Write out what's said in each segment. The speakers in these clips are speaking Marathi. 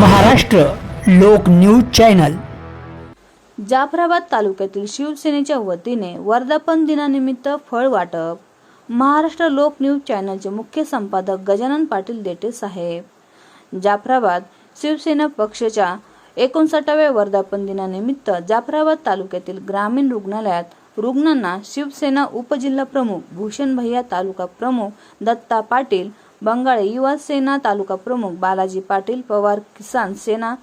महाराष्ट्र लोक न्यूज चॅनल. जाफराबाद तालुक्यातील शिवसेनेच्या वतीने वर्धापन दिनानिमित्त फळ वाटप. महाराष्ट्र लोक न्यूज चॅनलचे मुख्य संपादक गजानन पाटील देटे साहेब. जाफराबाद शिवसेना पक्षाच्या एकोणसाठाव्या वर्धापन दिनानिमित्त जाफराबाद तालुक्यातील ग्रामीण रुग्णालयात रुग्णांना शिवसेना उपजिल्हा प्रमुख भूषण भैया तालुका प्रमुख दत्ता पाटील बंगाळे युवा सेना तालुका प्रमुख बालाजी पाटील पवार किसान सेना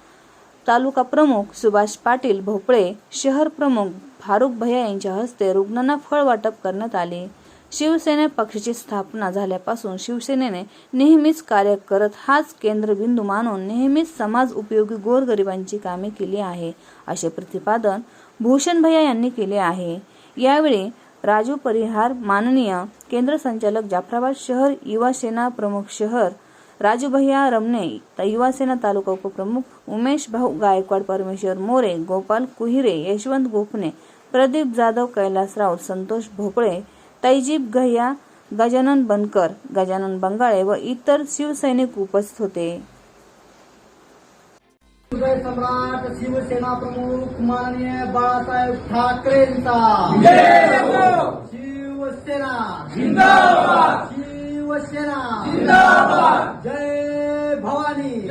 तालुका प्रमुख सुभाष पाटील भोपळे शहर प्रमुख फारुख भैया यांच्या हस्ते रुग्णांना फळ वाटप करण्यात आले. शिवसेना पक्षाची स्थापना झाल्यापासून शिवसेनेने नेहमीच कार्य करत हाच केंद्रबिंदू मानून नेहमीच समाज उपयोगी गोरगरिबांची कामे केली आहे असे प्रतिपादन भूषण भैया यांनी केले आहे. यावेळी राजू परिहार माननीय केंद्र संचालक जाफराबाद शहर युवा सेना प्रमुख शहर राजू भैया रमणे युवा सेना तालुका उपप्रमुख उमेश भाऊ गायकवाड परमेश्वर मोरे गोपाल कुहिरे यशवंत गोपने प्रदीप जाधव कैलासराव संतोष भोपळे तैजीब गह्या गजानन बनकर गजानन बंगाळे व इतर शिवसैनिक उपस्थित होते. सम्राट शिवसेना प्रमुख माननीय बाळासाहेब ठाकरेंचा. शिवसेना. शिवसेना. जय भवानी.